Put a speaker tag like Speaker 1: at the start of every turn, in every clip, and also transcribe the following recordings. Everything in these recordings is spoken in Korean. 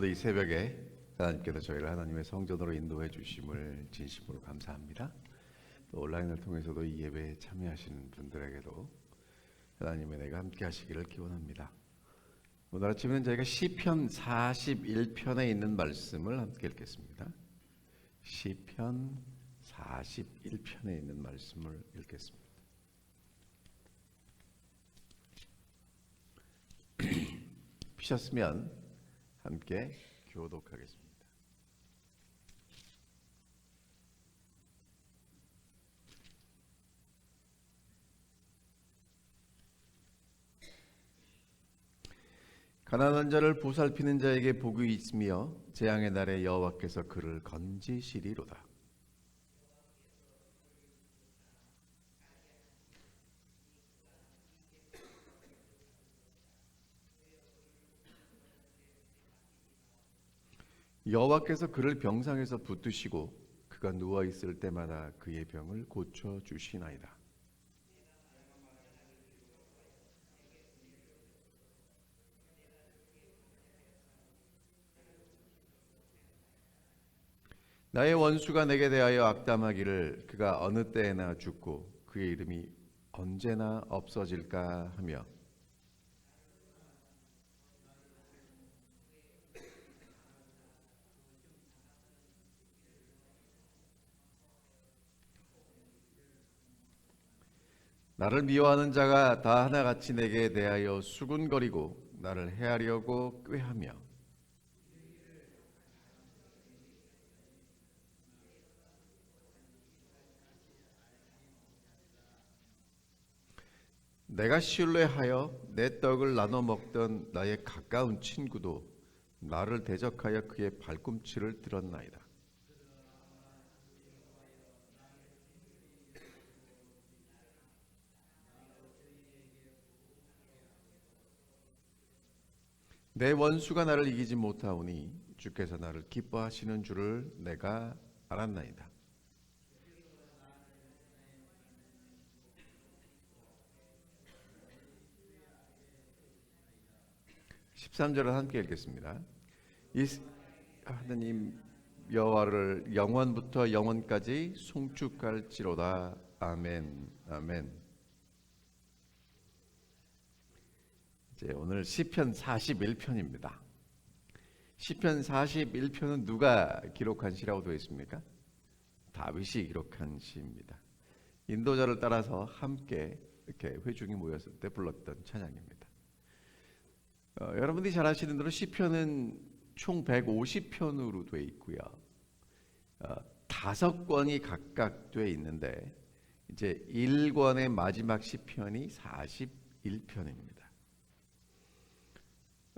Speaker 1: 오늘도 이 새벽에 하나님께서 저희를 하나님의 성전으로 인도해 주심을 진심으로 감사합니다. 또 온라인을 통해서도 이 예배에 참여하시는 분들에게도 하나님의 내가 함께 하시기를 기원합니다. 오늘 아침에는 저희가 시편 41편에 있는 말씀을 함께 읽겠습니다. 시편 41편에 있는 말씀을 읽겠습니다. 피셨으면 함께 교독하겠습니다. 가난한 자를 보살피는 자에게 복이 있으며 재앙의 날에 여호와께서 그를 건지시리로다. 여호와께서 그를 병상에서 붙드시고 그가 누워 있을 때마다 그의 병을 고쳐 주시나이다. 나의 원수가 내게 대하여 악담하기를 그가 어느 때에나 죽고 그의 이름이 언제나 없어질까 하며 나를 미워하는 자가 다 하나같이 내게 대하여 수군거리고 나를 해하려고 꾀하며 내가 신뢰하여 내 떡을 나눠 먹던 나의 가까운 친구도 나를 대적하여 그의 발꿈치를 들었나이다. 내 원수가 나를 이기지 못하오니 주께서 나를 기뻐하시는 줄을 내가 알았나이다. 13절을 함께 읽겠습니다. 이 하나님 여호와를 영원부터 영원까지 송축할지로다. 아멘. 아멘. 이제 오늘 시편 41편입니다. 시편 41편은 누가 기록한 시라고 되어 있습니까? 다윗이 기록한 시입니다. 인도자를 따라서 함께 이렇게 회중이 모였을 때 불렀던 찬양입니다. 어, 여러분들이 잘 아시는 대로 시편은 총 150편으로 되어 있고요. 어, 다섯 권이 각각 되어 있는데 이제 1권의 마지막 시편이 41편입니다.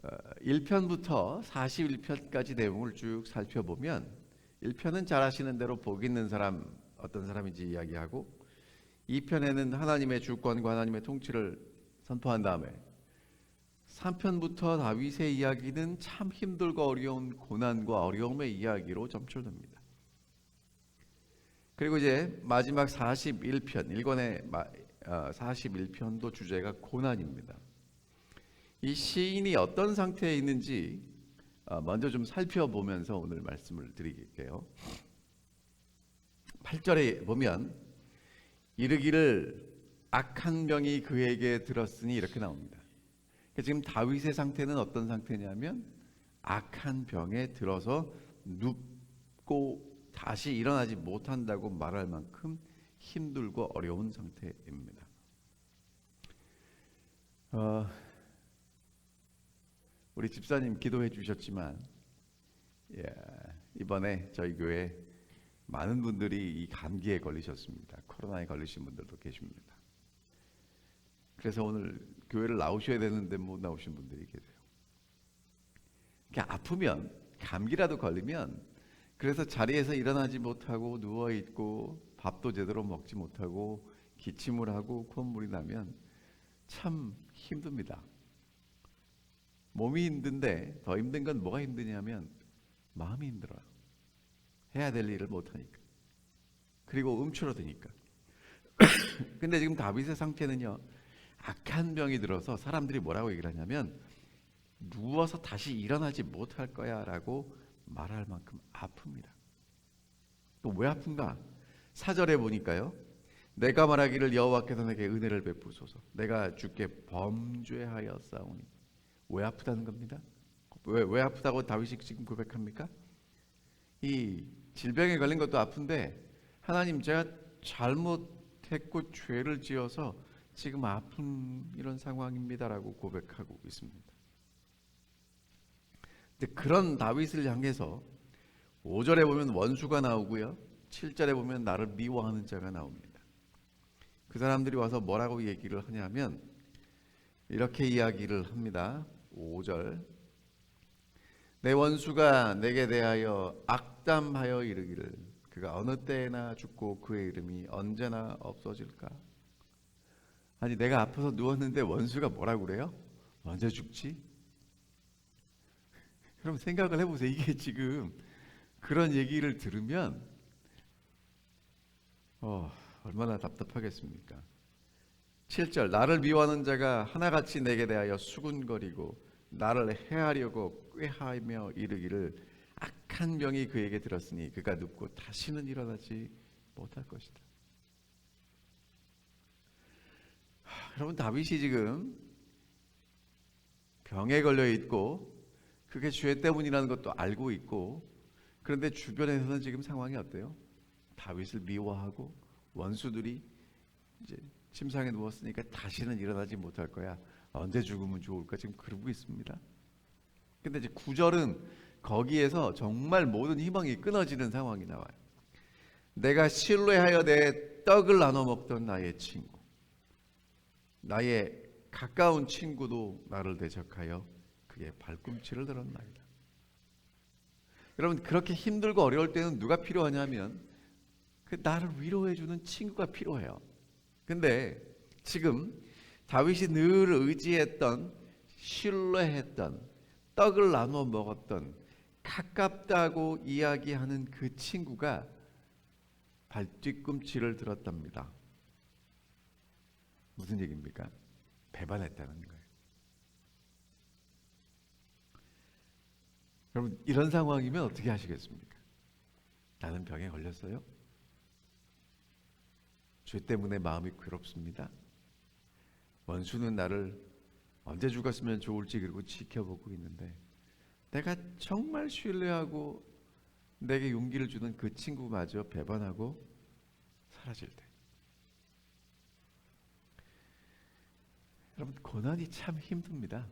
Speaker 1: 어, 1편부터 41편까지 내용을 쭉 살펴보면 1편은 잘 아시는 대로 복 있는 사람 어떤 사람인지 이야기하고 2편에는 하나님의 주권과 하나님의 통치를 선포한 다음에 3편부터 다윗의 이야기는 참 힘들고 어려운 고난과 어려움의 이야기로 점철됩니다. 그리고 이제 마지막 41편, 1권의 41편도 주제가 고난입니다. 이 시인이 어떤 상태에 있는지 어, 먼저 좀 살펴보면서 오늘 말씀을 드릴게요. 8절에 보면 이르기를 악한 병이 그에게 들었으니 이렇게 나옵니다. 지금 다윗의 상태는 어떤 상태냐면 악한 병에 들어서 눕고 다시 일어나지 못한다고 말할 만큼 힘들고 어려운 상태입니다. 어, 우리 집사님 기도해 주셨지만 예, 이번에 저희 교회 많은 분들이 이 감기에 걸리셨습니다. 코로나에 걸리신 분들도 계십니다. 그래서 오늘 교회를 나오셔야 되는데 못 나오신 분들이 계세요. 아프면 감기라도 걸리면 그래서 자리에서 일어나지 못하고 누워 있고 밥도 제대로 먹지 못하고 기침을 하고 콧물이 나면 참 힘듭니다. 몸이 힘든데 더 힘든 건 뭐가 힘드냐면 마음이 힘들어요. 해야 될 일을 못 하니까. 그리고 움츠러드니까. 근데 지금 다윗의 상태는요. 악한 병이 들어서 사람들이 뭐라고 얘기를 하냐면 누워서 다시 일어나지 못할 거야라고 말할 만큼 아픕니다. 또 왜 아픈가? 사절에 보니까요. 내가 말하기를 여호와께서 내게 은혜를 베푸소서. 내가 주께 범죄하였사오니. 왜 아프다는 겁니다? 왜, 왜 아프다고 다윗이 지금 고백합니까? 이 질병에 걸린 것도 아픈데 하나님 제가 잘못했고 죄를 지어서 지금 아픈 이런 상황입니다라고 고백하고 있습니다. 근데 그런 다윗을 향해서 5절에 보면 원수가 나오고요. 7절에 보면 나를 미워하는 자가 나옵니다. 그 사람들이 와서 뭐라고 얘기를 하냐면 이렇게 이야기를 합니다. 5절 내 원수가 내게 대하여 악담하여 이르기를 그가 어느 때나 죽고 그의 이름이 언제나 없어질까? 아니 내가 아파서 누웠는데 원수가 뭐라고 그래요? 언제 죽지? 그럼 생각을 해보세요. 이게 지금 그런 얘기를 들으면 어, 얼마나 답답하겠습니까? 7절 나를 미워하는 자가 하나같이 내게 대하여 수군거리고 나를 해하려고 꾀하며 이르기를 악한 병이 그에게 들었으니 그가 눕고 다시는 일어나지 못할 것이다. 하, 여러분 다윗이 지금 병에 걸려 있고 그게 죄 때문이라는 것도 알고 있고 그런데 주변에서는 지금 상황이 어때요? 다윗을 미워하고 원수들이 이제 침상에 누웠으니까 다시는 일어나지 못할 거야. 언제 죽으면 좋을까 지금 그러고 있습니다. 근데 이제 구절은 거기에서 정말 모든 희망이 끊어지는 상황이 나와요. 내가 신뢰하여 내 떡을 나눠 먹던 나의 친구, 나의 가까운 친구도 나를 대적하여 그의 발꿈치를 들었나이다. 여러분 그렇게 힘들고 어려울 때는 누가 필요하냐면 그 나를 위로해 주는 친구가 필요해요. 근데 지금 다윗이 늘 의지했던 신뢰했던 떡을 나눠 먹었던 가깝다고 이야기하는 그 친구가 발뒤꿈치를 들었답니다. 무슨 얘기입니까? 배반했다는 거예요. 여러분 이런 상황이면 어떻게 하시겠습니까? 나는 병에 걸렸어요. 죄 때문에 마음이 괴롭습니다. 원수는 나를 언제 죽었으면 좋을지 그리고 지켜보고 있는데 내가 정말 신뢰하고 내게 용기를 주는 그 친구마저 배반하고 사라질 때 여러분 고난이 참 힘듭니다.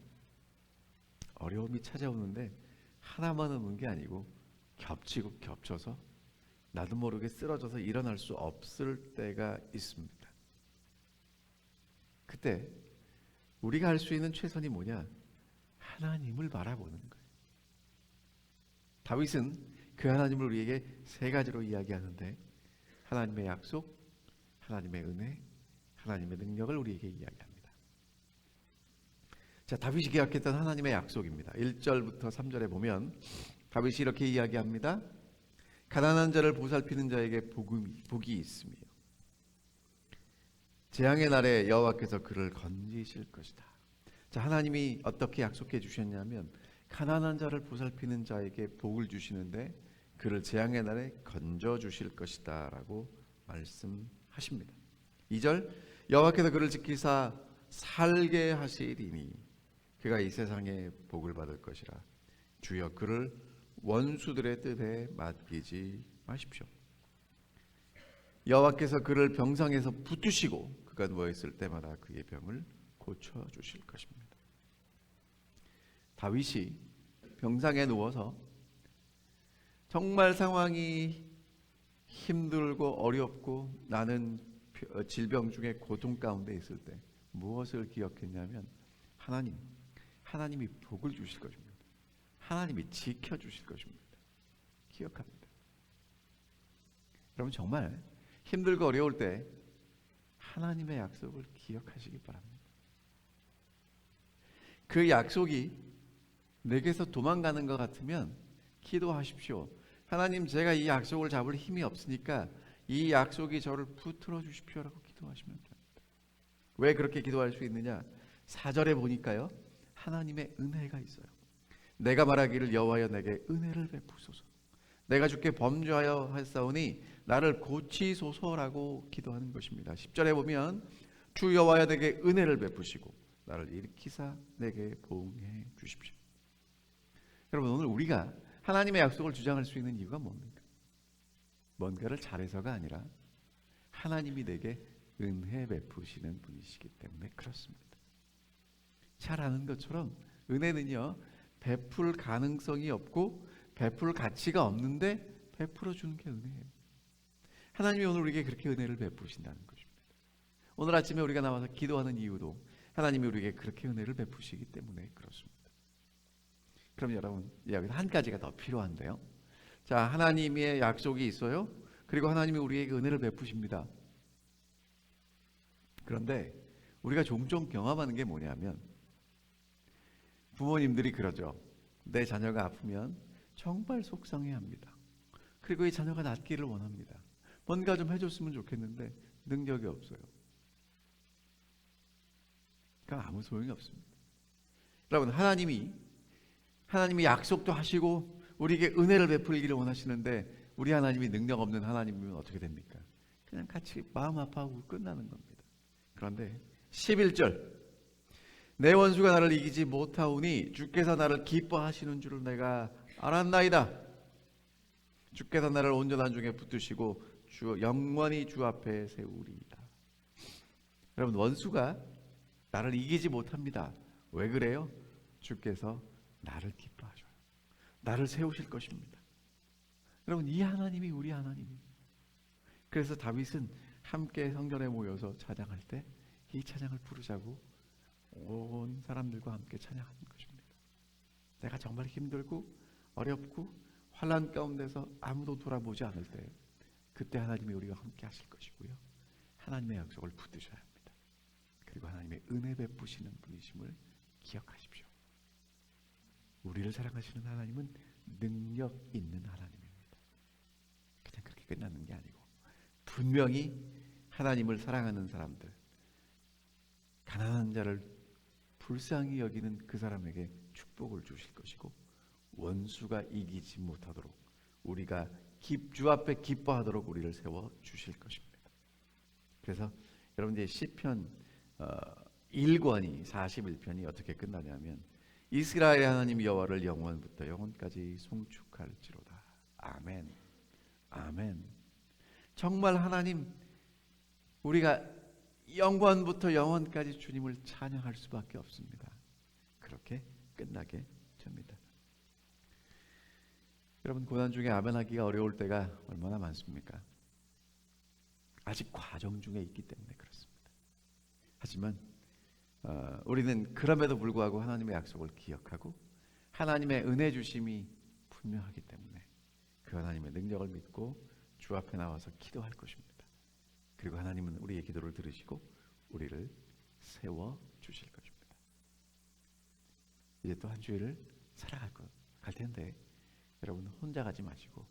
Speaker 1: 어려움이 찾아오는데 하나만 오는 게 아니고 겹치고 겹쳐서 나도 모르게 쓰러져서 일어날 수 없을 때가 있습니다. 그때 우리가 할 수 있는 최선이 뭐냐? 하나님을 바라보는 거예요. 다윗은 그 하나님을 우리에게 세 가지로 이야기하는데 하나님의 약속, 하나님의 은혜, 하나님의 능력을 우리에게 이야기합니다. 자, 다윗이 기약했던 하나님의 약속입니다. 1절부터 3절에 보면 다윗이 이렇게 이야기합니다. 가난한 자를 보살피는 자에게 복음이, 복이 있으며 재앙의 날에 여호와께서 그를 건지실 것이다. 자, 하나님이 어떻게 약속해 주셨냐면 가난한 자를 보살피는 자에게 복을 주시는데 그를 재앙의 날에 건져 주실 것이다라고 말씀하십니다. 2절 여호와께서 그를 지키사 살게 하시리니 그가 이 세상에 복을 받을 것이라 주여 그를 원수들의 뜻에 맡기지 마십시오. 여호와께서 그를 병상에서 붙으시고 그가 누워 있을 때마다 그의 병을 고쳐 주실 것입니다. 다윗이 병상에 누워서 정말 상황이 힘들고 어렵고 나는 질병 중에 고통 가운데 있을 때 무엇을 기억했냐면 하나님, 하나님이 복을 주실 것입니다. 하나님이 지켜 주실 것입니다. 기억합니다. 여러분 정말 힘들고 어려울 때 하나님의 약속을 기억하시기 바랍니다. 그 약속이 내게서 도망가는 것 같으면 기도하십시오. 하나님 제가 이 약속을 잡을 힘이 없으니까 이 약속이 저를 붙들어 주십시오라고 기도하시면 됩니다. 왜 그렇게 기도할 수 있느냐? 4절에 보니까요. 하나님의 은혜가 있어요. 내가 말하기를 여호와여 내게 은혜를 베푸소서. 내가 주께 범죄하여 했사오니 나를 고치소서라고 기도하는 것입니다. 10절에 보면 주 여호와여 내게 은혜를 베푸시고 나를 일으키사 내게 보응해 주십시오. 여러분 오늘 우리가 하나님의 약속을 주장할 수 있는 이유가 뭡니까? 뭔가를 잘해서가 아니라 하나님이 내게 은혜 베푸시는 분이시기 때문에 그렇습니다. 잘 아는 것처럼 은혜는요 베풀 가능성이 없고 베풀 가치가 없는데 베풀어 주는 게 은혜예요. 하나님이 오늘 우리에게 그렇게 은혜를 베푸신다는 것입니다. 오늘 아침에 우리가 나와서 기도하는 이유도 하나님이 우리에게 그렇게 은혜를 베푸시기 때문에 그렇습니다. 그럼 여러분 여기서 한 가지가 더 필요한데요. 자 하나님의 약속이 있어요. 그리고 하나님이 우리에게 은혜를 베푸십니다. 그런데 우리가 종종 경험하는 게 뭐냐면 부모님들이 그러죠. 내 자녀가 아프면 정말 속상해 합니다. 그리고 이 자녀가 낫기를 원합니다. 뭔가 좀 해줬으면 좋겠는데 능력이 없어요. 그러니까 아무 소용이 없습니다. 여러분 하나님이 하나님이 약속도 하시고 우리에게 은혜를 베풀기를 원하시는데 우리 하나님이 능력 없는 하나님이면 어떻게 됩니까? 그냥 같이 마음 아파하고 끝나는 겁니다. 그런데 11절 내 원수가 나를 이기지 못하오니 주께서 나를 기뻐하시는 줄을 내가 알았나이다. 주께서 나를 온전한 중에 붙드시고 주 영원히 주 앞에 세우리이다. 여러분 원수가 나를 이기지 못합니다. 왜 그래요? 주께서 나를 기뻐하셔요. 나를 세우실 것입니다. 여러분 이 하나님이 우리 하나님이에요. 그래서 다윗은 함께 성전에 모여서 찬양할 때 이 찬양을 부르자고 온 사람들과 함께 찬양하는 것입니다. 내가 정말 힘들고 어렵고 환란 가운데서 아무도 돌아보지 않을 때 그때 하나님이 우리가 함께 하실 것이고요. 하나님의 약속을 붙드셔야 합니다. 그리고 하나님의 은혜 베푸시는 분이심을 기억하십시오. 우리를 사랑하시는 하나님은 능력 있는 하나님입니다. 그냥 그렇게 끝나는 게 아니고 분명히 하나님을 사랑하는 사람들 가난한 자를 불쌍히 여기는 그 사람에게 축복을 주실 것이고 원수가 이기지 못하도록 우리가 주 앞에 기뻐하도록 우리를 세워 주실 것입니다. 그래서 여러분들 시편 어, 1권이 41편이 어떻게 끝나냐면 이스라엘 하나님 여호와를 영원부터 영원까지 송축할지로다. 아멘. 아멘. 정말 하나님 우리가 영원부터 영원까지 주님을 찬양할 수밖에 없습니다. 그렇게 끝나게 됩니다. 여러분 고난 중에 아멘하기가 어려울 때가 얼마나 많습니까? 아직 과정 중에 있기 때문에 그렇습니다. 하지만 어, 우리는 그럼에도 불구하고 하나님의 약속을 기억하고 하나님의 은혜 주심이 분명하기 때문에 그 하나님의 능력을 믿고 주 앞에 나와서 기도할 것입니다. 그리고 하나님은 우리의 기도를 들으시고 우리를 세워 주실 것입니다. 이제 또 한 주일을 살아갈 것, 갈 텐데 여러분 혼자 가지 마시고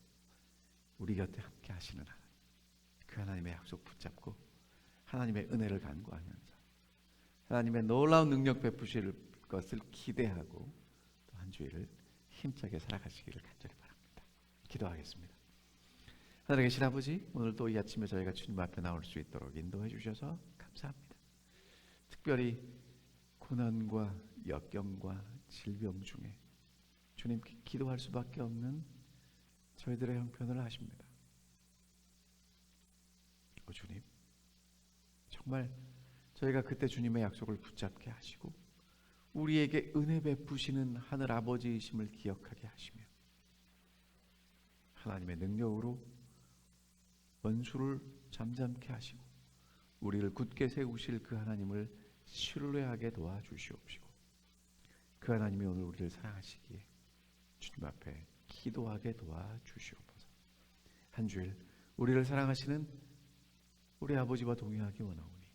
Speaker 1: 우리 곁에 함께 하시는 하나님, 그 하나님의 약속 붙잡고 하나님의 은혜를 간구하면서 하나님의 놀라운 능력 베푸실 것을 기대하고 또 한 주일을 힘차게 살아가시기를 간절히 바랍니다. 기도하겠습니다. 하늘에 계신 아버지, 오늘 또이 아침에 저희가 주님 앞에 나올 수 있도록 인도해 주셔서 감사합니다. 특별히 고난과 역경과 질병 중에 주님께 기도할 수밖에 없는 저희들의 형편을 아십니다. 오 주님, 정말 저희가 그때 주님의 약속을 붙잡게 하시고 우리에게 은혜 베푸시는 하늘 아버지이심을 기억하게 하시며 하나님의 능력으로 원수를 잠잠케 하시고 우리를 굳게 세우실 그 하나님을 신뢰하게 도와주시옵시고 그 하나님이 오늘 우리를 사랑하시기에 주님 앞에 기도하게 도와주시옵소서. 한 주일 우리를 사랑하시는 우리 아버지와 동행하기 원하오니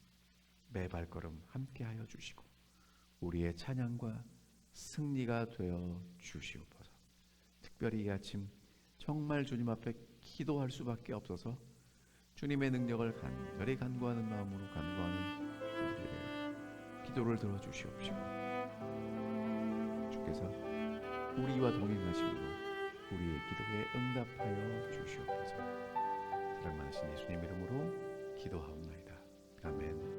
Speaker 1: 매 발걸음 함께하여 주시고 우리의 찬양과 승리가 되어 주시옵소서. 특별히 이 아침 정말 주님 앞에 기도할 수밖에 없어서 주님의 능력을 간절히 간구하는 마음으로 간구하는 우리들의 기도를 들어주시옵시고 주께서 우리와 동행하심으로 우리의 기도에 응답하여 주시옵소서 사랑하신 예수님 이름으로 기도하옵나이다. 아멘.